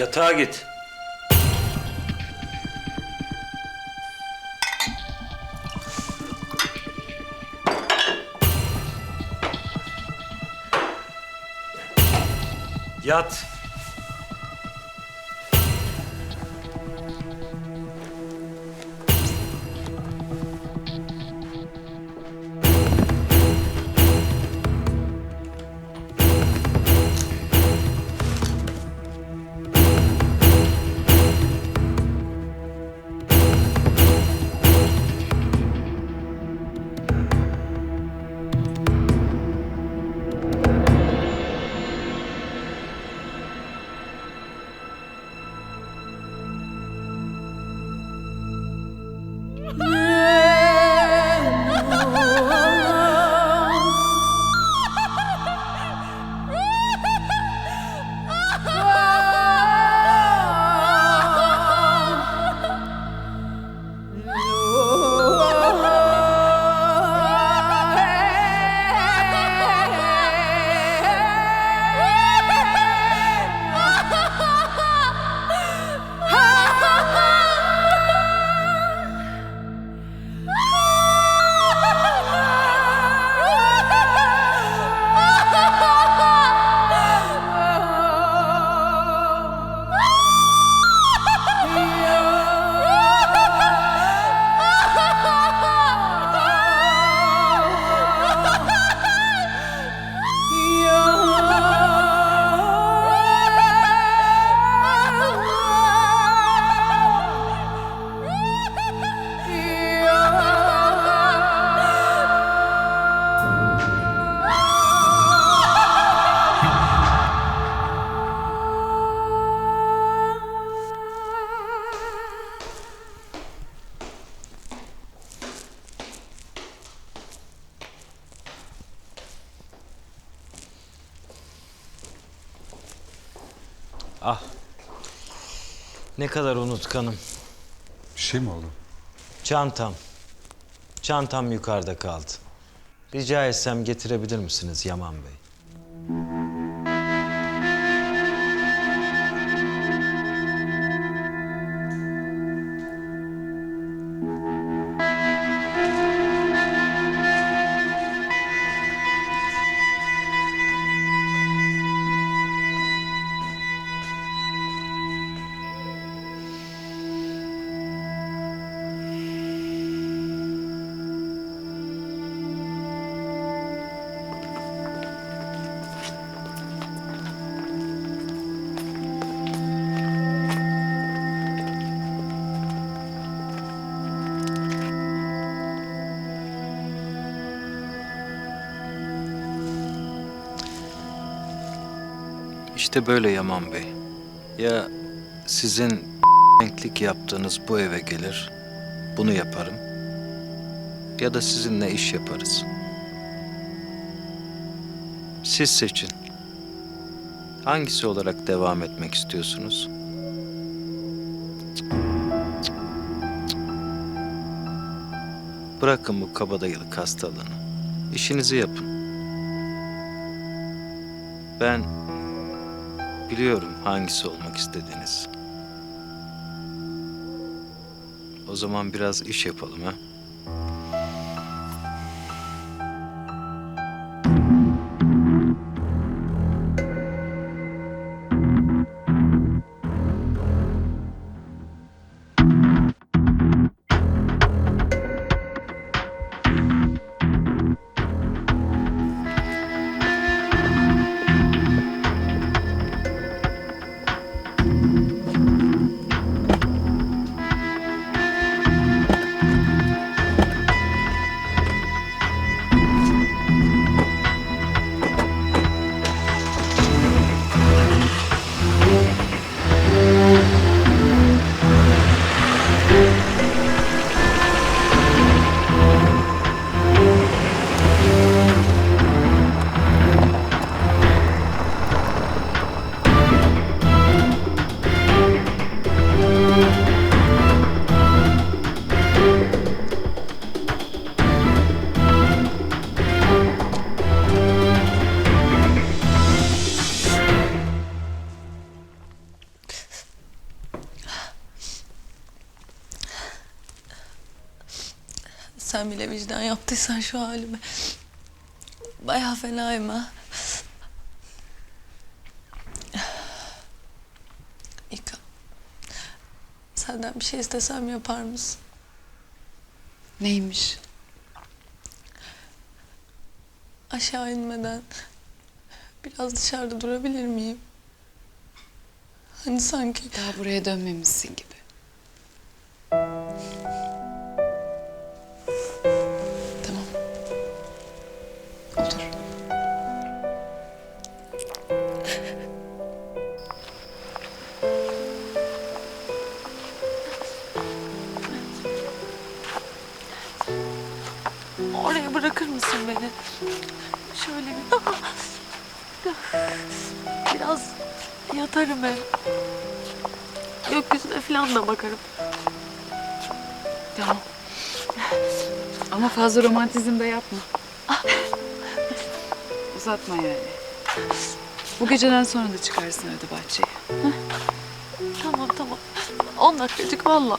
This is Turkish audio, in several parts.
Yatağa git. Yat. Yeah. Ah. Ne kadar unutkanım. Bir şey mi oldu? Çantam. Çantam yukarıda kaldı. Rica etsem getirebilir misiniz Yaman Bey? İşte böyle Yaman Bey. Ya sizin renklik yaptığınız bu eve gelir, bunu yaparım. Ya da sizinle iş yaparız. Siz seçin. Hangisi olarak devam etmek istiyorsunuz? Bırakın bu kabadayılık hastalığını. İşinizi yapın. Ben biliyorum hangisi olmak istediğiniz. O zaman biraz iş yapalım ha. Sen bile vicdan yaptıysan şu halime. Bayağı fenayım ha. İka. Senden bir şey istesem yapar mısın? Neymiş? Aşağı inmeden biraz dışarıda durabilir miyim? Hani sanki Daha buraya dönmemişsin gibi. Bırakır mısın beni? Şöyle bir... Biraz yatarım hem. Gökyüzüne falan da bakarım. Tamam. Ama fazla romantizm de yapma. Uzatma yani. Bu geceden sonra da çıkarsın arada bahçeye. Tamam tamam. On dakikacık valla.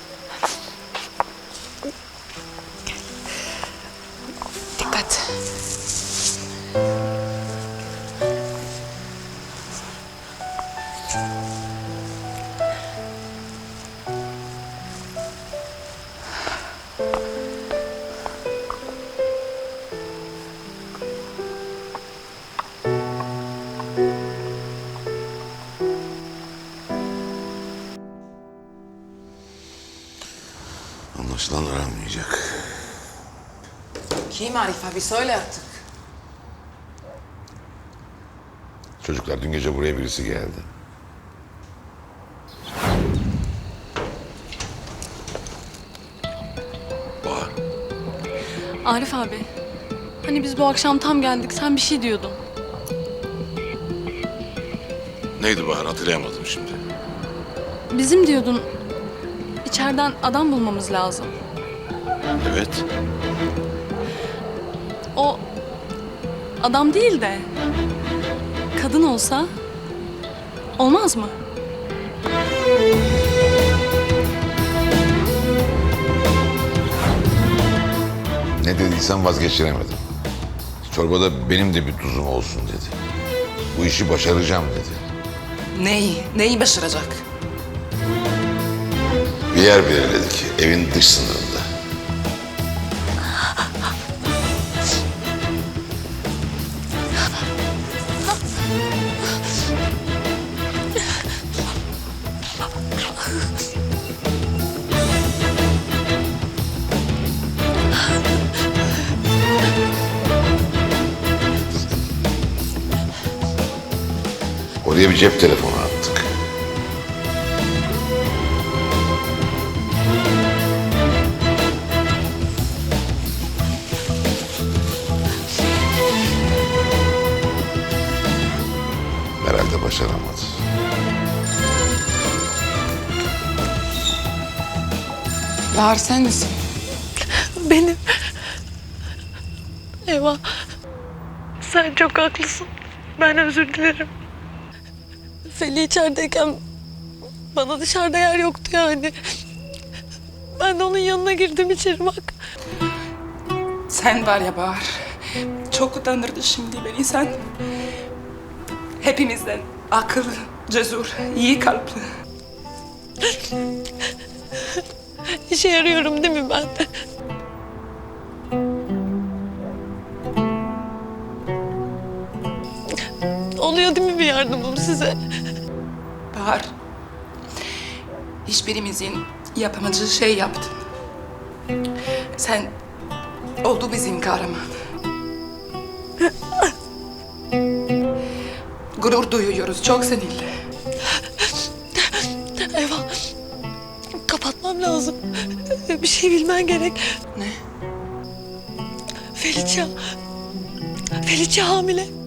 Anlaşılan aramayacak. Kim Arif abi söyle artık. Çocuklar dün gece buraya birisi geldi. Bahar. Arif abi. Hani biz bu akşam tam geldik. Sen bir şey diyordun. Neydi Bahar hatırlayamadım şimdi. Bizim diyordun. İçeriden adam bulmamız lazım. Evet. O adam değil de kadın olsa olmaz mı? Ne dediysen vazgeçiremedim. Çorbada benim de bir tuzum olsun dedi. Bu işi başaracağım dedi. Neyi? Neyi başaracak? Bir yer belirledik evin dış sınırında. Oraya bir cep telefonu başaramadı. Bahar sen misin? Benim. Eyvah. Sen çok haklısın. Ben özür dilerim. Feli içerideyken bana dışarıda yer yoktu yani. Ben de onun yanına girdim içeri bak. Sen var ya Bahar. Çok utandırdın şimdi beni sen. Hepimizden akıllı, cesur, iyi kalpli. İşe yarıyorum değil mi ben? Oluyor değil mi bir yardımım size? Bahar. Hiçbirimizin yapamayacağı şey yaptın. Sen oldu bizim kahraman. Gurur duyuyoruz çok seninle. Eyvah. Kapatmam lazım. Bir şey bilmen gerek. Ne? Felicia. Felicia hamile.